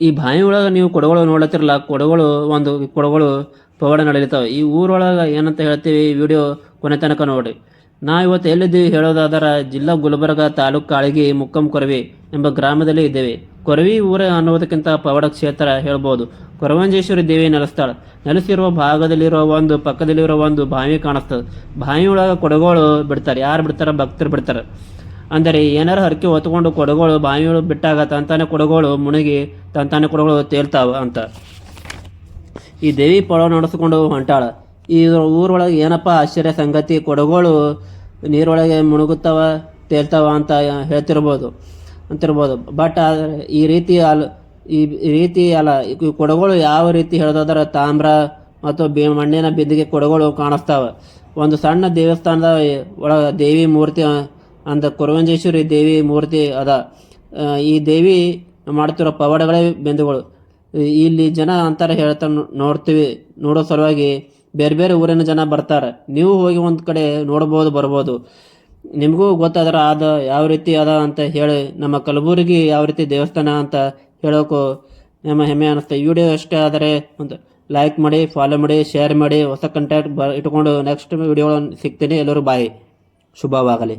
ಈ ಬಾವಿ ಒಳಗೆ ನೀವು ಕೊಡಗಳು ನೋಡತ್ತಿರಲ್ಲ, ಕೊಡಗಳು ಒಂದು ಕೊಡಗಳು ಪವಾಡ ನಡೀತಾವೆ ಈ ಊರೊಳಗೆ ಏನಂತ ಹೇಳ್ತೀವಿ ವಿಡಿಯೋ ಕೊನೆ ತನಕ ನೋಡಿ. ನಾ ಇವತ್ತು ಎಲ್ಲಿದ್ದೀವಿ ಹೇಳೋದಾದರೆ ಜಿಲ್ಲಾ ಗುಲ್ಬರ್ಗ ತಾಲೂಕು ಕಾಳಗಿ ಮುಕ್ಕಂ ಕೊರವಿ ಎಂಬ ಗ್ರಾಮದಲ್ಲಿ ಇದ್ದೇವೆ. ಕೊರವಿ ಊರ ಅನ್ನೋದಕ್ಕಿಂತ ಪವಾಡ ಕ್ಷೇತ್ರ ಹೇಳ್ಬೋದು. ಕೊರವಂಜೇಶ್ವರಿ ದೇವಿ ನೆಲೆಸ್ತಾಳೆ ನೆಲೆಸಿರುವ ಭಾಗದಲ್ಲಿರುವ ಒಂದು ಪಕ್ಕದಲ್ಲಿರುವ ಒಂದು ಬಾವಿ ಕಾಣಿಸ್ತದೆ. ಬಾವಿ ಒಳಗೆ ಕೊಡಗಳು ಬಿಡ್ತಾರೆ. ಯಾರು ಬಿಡ್ತಾರೆ? ಭಕ್ತರು ಬಿಡ್ತಾರೆ. ಅಂದರೆ ಏನಾರು ಹರಕೆ ಹೊತ್ಕೊಂಡು ಕೊಡಗಳು ಬಾವಿಯೊಳಗೆ ಬಿಟ್ಟಾಗ ತಂತಾನೆ ಕೊಡಗಳು ಮುಣಗಿ ತಂತಾನೆ ಕೊಡಗಳು ತೇಲ್ತಾವ ಅಂತ. ಈ ದೇವಿ ಪೊಳ ನಡೆಸ್ಕೊಂಡು ಹೊಂಟಾಳ. ಈ ಊರೊಳಗೆ ಏನಪ್ಪ ಆಶ್ಚರ್ಯ ಸಂಗತಿ? ಕೊಡಗಳು ನೀರೊಳಗೆ ಮುಣುಗುತ್ತವ, ತೇಲ್ತಾವ ಅಂತ ಹೇಳ್ತಿರ್ಬೋದು, ಅಂತಿರ್ಬೋದು. ಬಟ್ ಈ ರೀತಿ ಅಲ್, ಈ ರೀತಿ ಅಲ್ಲ, ಈ ಕೊಡಗಳು ಯಾವ ರೀತಿ ಹೇಳೋದಾದ್ರೆ ತಾಮ್ರ ಮತ್ತು ಬಿ, ಮಣ್ಣಿನ ಬಿದ್ದಿಗೆ ಕೊಡಗಳು ಕಾಣಿಸ್ತಾವ. ಒಂದು ಸಣ್ಣ ದೇವಸ್ಥಾನದ ಒಳಗೆ ದೇವಿ ಮೂರ್ತಿ ಅಂತ ಕುರುವಂಜೇಶ್ವರಿ ದೇವಿ ಮೂರ್ತಿ ಅದ. ಈ ದೇವಿ ಮಾಡ್ತಿರೋ ಪವಾಡಗಳೇ ಬೆಂದುಗಳು. ಇಲ್ಲಿ ಜನ ಅಂತಾರೆ ಹೇಳ್ತಾ ನೋಡ್ತೀವಿ. ನೋಡೋ ಸಲುವಾಗಿ ಬೇರೆ ಬೇರೆ ಊರಿನ ಜನ ಬರ್ತಾರೆ. ನೀವು ಹೋಗಿ ಒಂದು ಕಡೆ ನೋಡ್ಬೋದು, ಬರ್ಬೋದು. ನಿಮಗೂ ಗೊತ್ತಾದ್ರೆ ಅದ ಯಾವ ರೀತಿ ಅದ ಅಂತ ಹೇಳಿ ನಮ್ಮ ಕಲಬುರಗಿ ಯಾವ ರೀತಿ ದೇವಸ್ಥಾನ ಅಂತ ಹೇಳೋಕು ನಮ್ಮ ಹೆಮ್ಮೆ ಅನಿಸ್ತದೆ ವಿಡಿಯೋ ಇಷ್ಟ ಆದರೆ ಒಂದು ಲೈಕ್ ಮಾಡಿ ಫಾಲೋ ಮಾಡಿ ಶೇರ್ ಮಾಡಿ, ಹೊಸ ಕಂಟ್ಯಾಕ್ಟ್ ಬ ಇಟ್ಕೊಂಡು ನೆಕ್ಸ್ಟ್ ವಿಡಿಯೋ ಸಿಗ್ತೀನಿ. ಎಲ್ಲರೂ ಬಾಯ್ ಶುಭವಾಗಲಿ.